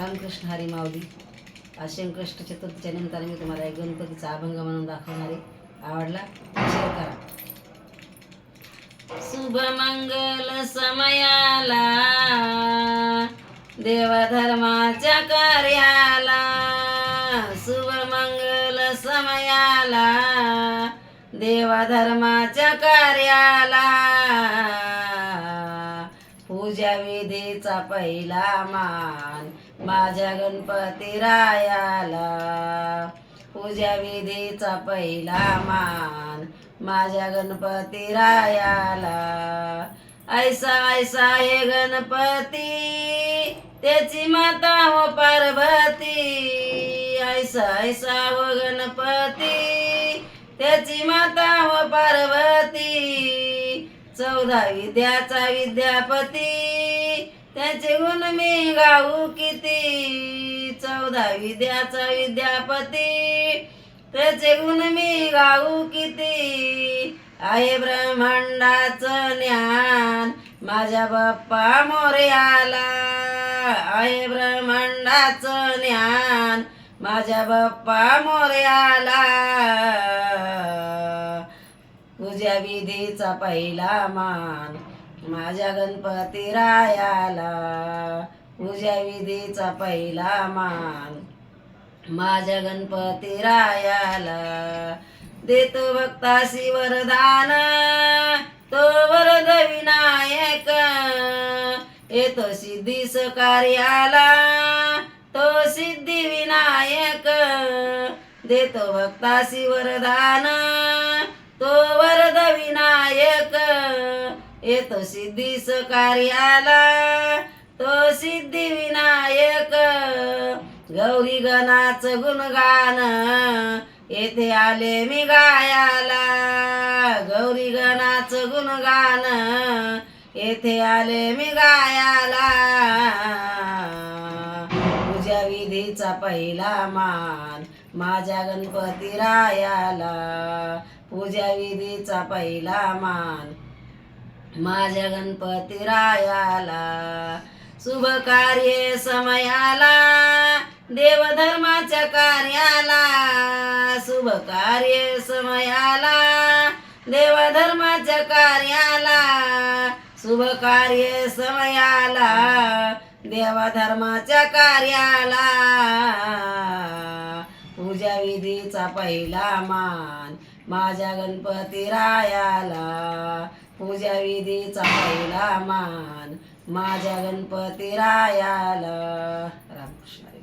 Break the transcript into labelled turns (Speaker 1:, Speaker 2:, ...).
Speaker 1: रामकृष्ण हरी माऊली. आज शंकष्ट चतुर्थीच्या निमित्ताने मी तुम्हाला एक गणपतीचा अभंग म्हणून दाखवणारे आवडला? शेअर करा. शुभ मंगल समयाला देवधर्माच्या कार्याला. शुभ मंगल समयाला देवधर्माच्या कार्याला. पूजा विधीचा पहिला मान माझ्या गणपती रायाला. तुझ्या विधीचा पहिला मान माझ्या गणपती रायाला. ऐसा ऐसा हे गणपती त्याची माता हो पार्वती. ऐसा ऐसा हो गणपती त्याची माता चौदा विद्याचा विद्यापती. त्याचे गुण मी गाऊ किती? चौदा विद्याचा विद्यापती. त्याचे गुण मी गाऊ किती? आहे ब्रह्मांडाचं ज्ञान. माझ्या बाप्पा मोर्याला. आहे ब्रह्मांडाचं ज्ञान. माझ्या बाप्पा मोर्याला. विधीचा पहिला मान. माझ्या गणपती रायाला तुझ्या विधीचा पहिला मान. माझ्या गणपती रायाला देतो भक्तासी वरदान तो वरद विनायक. येतो सिद्धीस कार्याला तो सिद्धी विनायक. देतो भक्तासी वरदान तो वरद विनायक. येतो सिद्धीस कार्याला तो सिद्धी विनायक. गौरी गणाच गुणगान. येथे आले मी गायाला. गौरी गणाच गुणगान. येथे आले मी गायाला. तुझ्या विधीचा पहिला मान. माझ्या गणपती रायाला. पूजा विधीचा पहिला मान. माझ्या गणपती रायाला शुभ कार्य समयाला देवधर्माच्या कार्याला शुभ कार्य समयाला देवधर्माच्या कार्याला शुभ कार्य समयाला देवधर्माच्या कार्याला. निधीचा विधीचा पहिला मान माझ्या गणपती रायाला. पूजा विधीचा पहिला मान माझ्या गणपती रायाला. रामकृष्ण